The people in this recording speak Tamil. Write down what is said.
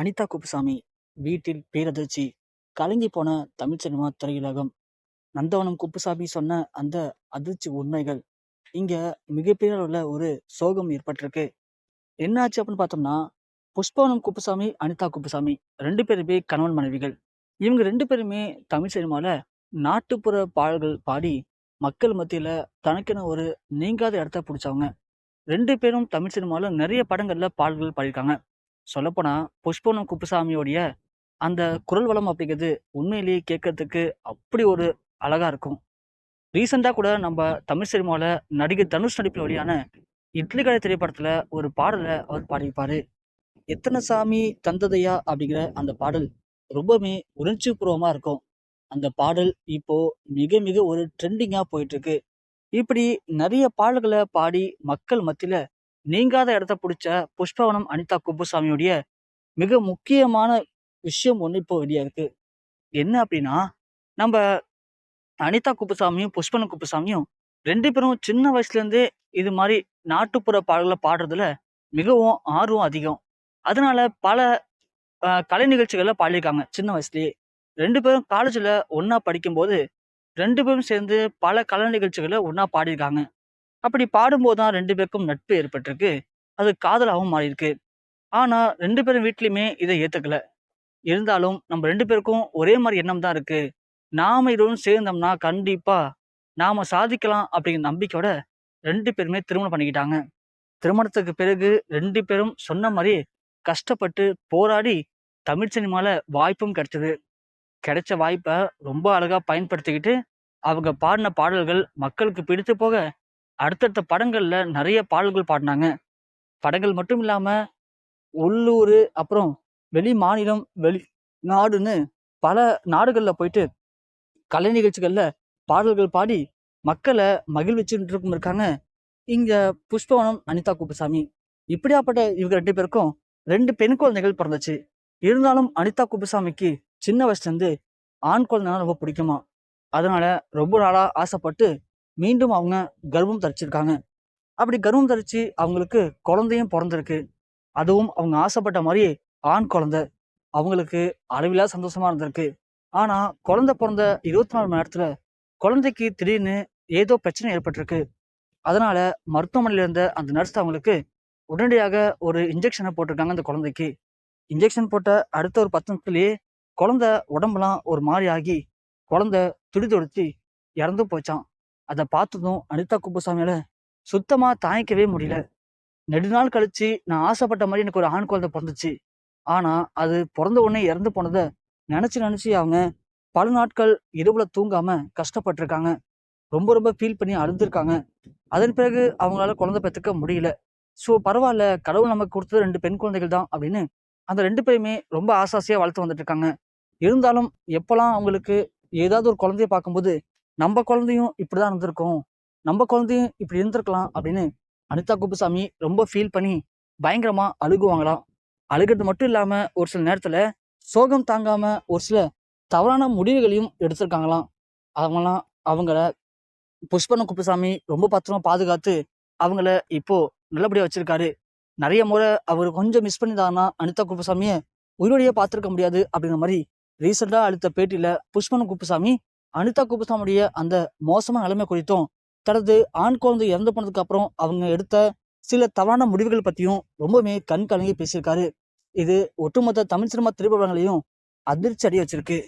அனிதா குப்புசாமி வீட்டில் பேரதிர்ச்சி. கலங்கி போன தமிழ் சினிமா திரையுலகம். நந்தவனம் குப்புசாமி சொன்ன அந்த அதிர்ச்சி உண்மைகள். இங்க மிகப்பெரிய உள்ள ஒரு சோகம் ஏற்பட்டிருக்கு. என்னாச்சு அப்படின்னு பார்த்தோம்னா புஷ்பவனம் குப்புசாமி அனிதா குப்புசாமி ரெண்டு பேருமே கணவன் மனைவிகள். இவங்க ரெண்டு பேருமே தமிழ் சினிமாவில் நாட்டுப்புற பாடல்கள் பாடி மக்கள் மத்தியில் தனக்கென ஒரு நீங்காத இடத்த பிடிச்சவங்க. ரெண்டு பேரும் தமிழ் சினிமாவில் நிறைய படங்களில் பாடல்கள் பாடியிருக்காங்க. சொல்லப்போனா புஷ்பவனம் குப்புசாமியோடைய அந்த குரல் வளம் அப்படிங்கிறது உண்மையிலேயே கேட்கறதுக்கு அப்படி ஒரு அழகா இருக்கும். ரீசெண்டாக கூட நம்ம தமிழ் சினிமாவில் நடிகர் தனுஷ் நடிப்பில் வெளியான இட்லி கடை திரைப்படத்தில் ஒரு பாடலை அவர் பாடியிருப்பாரு. எத்தனை சாமி தந்ததையா அப்படிங்கிற அந்த பாடல் ரொம்பவுமே உணர்ச்சி பூர்வமாக இருக்கும். அந்த பாடல் இப்போ மிக மிக ஒரு ட்ரெண்டிங்காக போயிட்டு இருக்கு இப்படி நிறைய பாடல்களை பாடி மக்கள் மத்தியில நீங்காத இடத்த பிடிச்ச புஷ்பவனம் அனிதா குப்புசாமியுடைய மிக முக்கியமான விஷயம் ஒன்று இப்போ வெளியா இருக்கு. என்ன அப்படின்னா நம்ம அனிதா குப்புசாமியும் புஷ்பன குப்புசாமியும் ரெண்டு பேரும் சின்ன வயசுலேருந்தே இது மாதிரி நாட்டுப்புற பாடல்களை பாடுறதுல மிகவும் ஆர்வம் அதிகம். அதனால பல கலை நிகழ்ச்சிகளில் பாடியிருக்காங்க சின்ன வயசுலேயே. ரெண்டு பேரும் காலேஜில் ஒன்றா படிக்கும்போது ரெண்டு பேரும் சேர்ந்து பல கலை நிகழ்ச்சிகளை ஒன்றா பாடியிருக்காங்க. அப்படி பாடும்போது தான் ரெண்டு பேருக்கும் நட்பு ஏற்பட்டிருக்கு. அது காதலாகவும் மாறியிருக்கு. ஆனால் ரெண்டு பேரும் வீட்லையுமே இதை ஏற்றுக்கல இருந்தாலும் நம்ம ரெண்டு பேருக்கும் ஒரே மாதிரி எண்ணம் தான் இருக்கு. நாம இருவரும் சேர்ந்தோம்னா கண்டிப்பாக நாம சாதிக்கலாம் அப்படிங்கிற நம்பிக்கையோட ரெண்டு பேருமே திருமணம் பண்ணிக்கிட்டாங்க. திருமணத்துக்கு பிறகு ரெண்டு பேரும் சொன்ன மாதிரி கஷ்டப்பட்டு போராடி தமிழ் சினிமால வாய்ப்பும் கிடைச்சது. கிடைச்ச வாய்ப்பை ரொம்ப அழகாக பயன்படுத்திக்கிட்டு அவங்க பாடின பாடல்கள் மக்களுக்கு பிடித்து போக அடுத்தடுத்த படங்களில் நிறைய பாடல்கள் பாடினாங்க. படங்கள் மட்டும் இல்லாமல் உள்ளூர் அப்புறம் வெளி மாநிலம் வெளி நாடுன்னு பல நாடுகளில் போயிட்டு கலை நிகழ்ச்சிகளில் பாடல்கள் பாடி மக்களை மகிழ்விச்சுட்டு இருக்கும் இருக்காங்க. இங்கே புஷ்பவனம் அனிதா குப்புசாமி. இப்படியாப்பட்ட இவங்க ரெண்டு பேருக்கும் ரெண்டு பெண் குழந்தைகள் பிறந்துச்சு. இருந்தாலும் அனிதா குப்புசாமிக்கு சின்ன வயசுலேருந்து ஆண் குழந்தைனா ரொம்ப பிடிக்குமா? அதனால ரொம்ப நாளாக ஆசைப்பட்டு மீண்டும் அவங்க கர்வம் தரிச்சிருக்காங்க. அப்படி கர்வம் தரிச்சு அவங்களுக்கு குழந்தையும் பிறந்திருக்கு. அதுவும் அவங்க ஆசைப்பட்ட மாதிரி ஆண் குழந்தை. அவங்களுக்கு அளவிலா சந்தோஷமா இருந்திருக்கு. ஆனா குழந்தை பிறந்த இருபத்தி நாலு மணி நேரத்துல குழந்தைக்கு திடீர்னு ஏதோ பிரச்சனை ஏற்பட்டிருக்கு. அதனால மருத்துவமனையில இருந்த அந்த நர்ஸ் அவங்களுக்கு உடனடியாக ஒரு இன்ஜெக்ஷனை போட்டிருக்காங்க அந்த குழந்தைக்கு. இன்ஜெக்ஷன் போட்ட அடுத்த ஒரு பத்து நிமிஷத்துலயே குழந்தை உடம்பெல்லாம் ஒரு மாதிரி ஆகி குழந்தை துடி துடிச்சு இறந்து போச்சான் அதை பார்த்ததும் அனிதா குப்புசாமியால சுத்தமா தாங்கிக்கவே முடியல. நெடுநாள் கழிச்சு நான் ஆசைப்பட்ட மாதிரி எனக்கு ஒரு ஆண் குழந்தை பிறந்துச்சு. ஆனா அது பிறந்த உடனே இறந்து போனதை நினைச்சு நினைச்சு அவங்க பல நாட்கள் இரவுல தூங்காம கஷ்டப்பட்டிருக்காங்க. ரொம்ப ரொம்ப ஃபீல் பண்ணி அழுந்திருக்காங்க அதன் பிறகு அவங்களால குழந்தை பெற்றுக்க முடியல. ஸோ பரவாயில்ல கடவுள் நமக்கு கொடுத்தது ரெண்டு பெண் குழந்தைகள் தான் அப்படின்னு அந்த ரெண்டு பேருமே ரொம்ப ஆசாசியா வளர்த்து வந்துட்டு இருக்காங்க. இருந்தாலும் எப்போல்லாம் அவங்களுக்கு ஏதாவது ஒரு குழந்தைய பார்க்கும்போது நம்ம குழந்தையும் இப்படி தான் இருந்திருக்கும். நம்ம குழந்தையும் இப்படி இருந்திருக்கலாம் அப்படின்னு அனிதா குப்புசாமி ரொம்ப ஃபீல் பண்ணி பயங்கரமா அழுகுவாங்களாம். அழுகிறது மட்டும் இல்லாம ஒரு சில நேரத்துல சோகம் தாங்காம ஒரு சில தவறான முடிவுகளையும் எடுத்திருக்காங்களாம். அவங்களாம் அவங்கள புஷ்பன குப்புசாமி ரொம்ப பத்திரமா பாதுகாத்து அவங்கள இப்போ நல்லபடியா வச்சிருக்காரு. நிறைய முறை அவர் கொஞ்சம் மிஸ் பண்ணிதானா அனிதா குப்புசாமியை உயிரோடையே பார்த்துருக்க முடியாது அப்படிங்கிற மாதிரி ரீசெண்டாக அளித்த பேட்டியில புஷ்பன குப்புசாமி அனிதா குப்புசாமியுடைய அந்த மோசமான நிலைமை குறித்தும் தனது ஆண் குழந்தை இறந்து போனதுக்கு அப்புறம் அவங்க எடுத்த சில தவறான முடிவுகள் பற்றியும் ரொம்பவுமே கண் கலங்கி பேசியிருக்காரு. இது ஒட்டுமொத்த தமிழ் சினிமா திரைப்படங்களையும் அதிர்ச்சி அடைய வச்சிருக்கு.